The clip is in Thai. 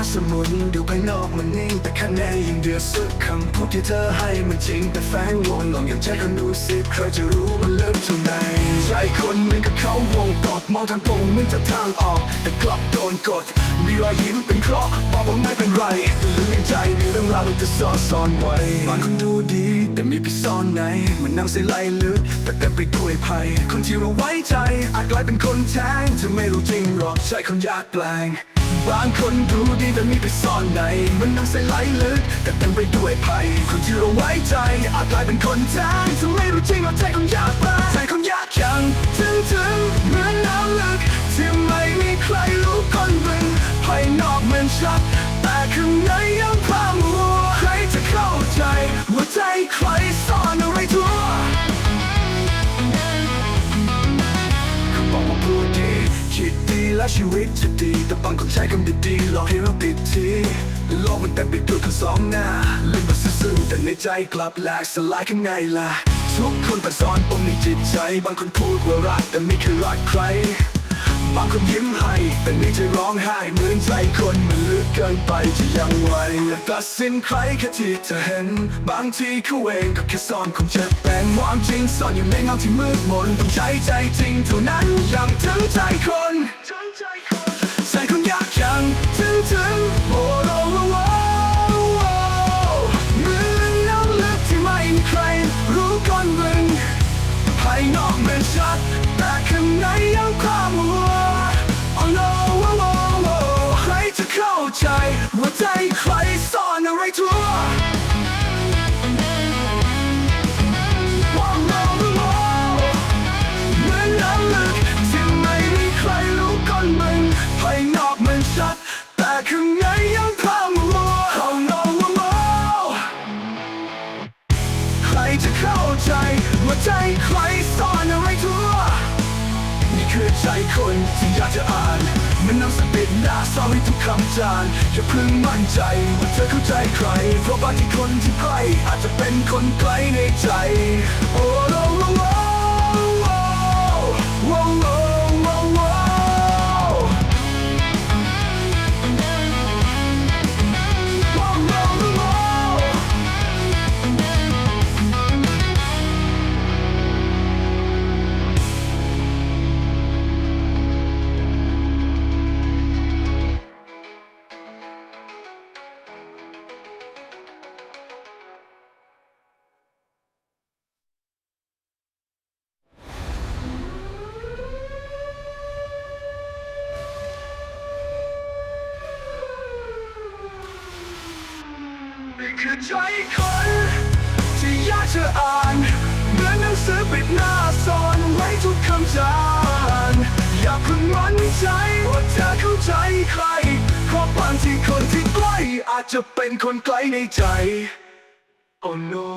นดูภายนอกมันนิ่ง แต่ข้างในยิ่งเดือดสุดคำพูดที่เธอให้มันจริง แต่แฝงงนลองอย่างใจคนดูสิใครจะรู้มันเลึกเท่าไหนใจคนเหมือนกับเขาวงกอดมองทางตรงเหมือนจะทางออก แต่กลับโดนกด มีรอยยิ้มเป็นเคราะห์บอกว่าไม่เป็นไรลึกในใจมีเรื่องราวที่จะซ่อนซ่อนไว้บางคนดูดี แต่มีพิซ่อนในมันนั่งเสียไหลลึกแต่เต็มไปด้วยภัย คนที่เราไว้ใจอาจกลายเป็นคนแท้งเธอไม่รู้จริงหรอกใช่คนยากแปลง บางคนดูดีแต่มีไปซ่อนในมันนั่งเสียไหลลึกแต่เต็มไปด้วยภัยคนที่เราไว้ใจอาจกลายเป็นคนแทงทำไม่รู้จริงหรอกใจคนยากไปใจคนยากยังถึงถึง ชีวิตจะดีแต่บางคนใช้คำดีๆหลอกให้เราติดทีโลกมันเต็มไปด้วยคนสองหน้าลืมมาซื่อๆแต่ในใจกลับแหลกสลายข้างในล่ะ ทุกคนแต่ซ่อนปมในจิตใจ บางคนพูดว่ารักแต่ไม่เคยรักใคร บางคนยิ้มให้แต่ในใจร้องไห้เหมือนใจคนมันลึกเกินไปจะยังไหวอย่าตัดสินใครแค่ที่เธอเห็น บางทีเขาเองก็แค่ซ่อนคงจะเป็นความจริงซ่อนอยู่ในเงาที่มืดมนต้องใช้ใจจริงเท่านั้นยังถึงใจคน แต่ข้างในยังความมัว Oh no oh, oh, oh, ใครจะเข้าใจว่าใจใครซ่อนอะไรทั่ว คนที่อยากจะอ่าน มันนำสปิดหน้าซอรี่ทุกคำจานอย่าเพิ่งมั่นใจว่าเธอเข้าใจใคร เพราะบางทีคนที่ใกล้อาจจะเป็นคนไกลในใจ โอ้ คือใจคน ที่อยากจะอ่าน เหมือนหนังสือปิดหน้าซ่อนไว้ทุกคำจานอย่าเพิ่งมั่นใจว่าเธอเข้าใจใคร เพราะบางทีคนที่ใกล้อาจจะเป็นคนไกลในใจ Oh no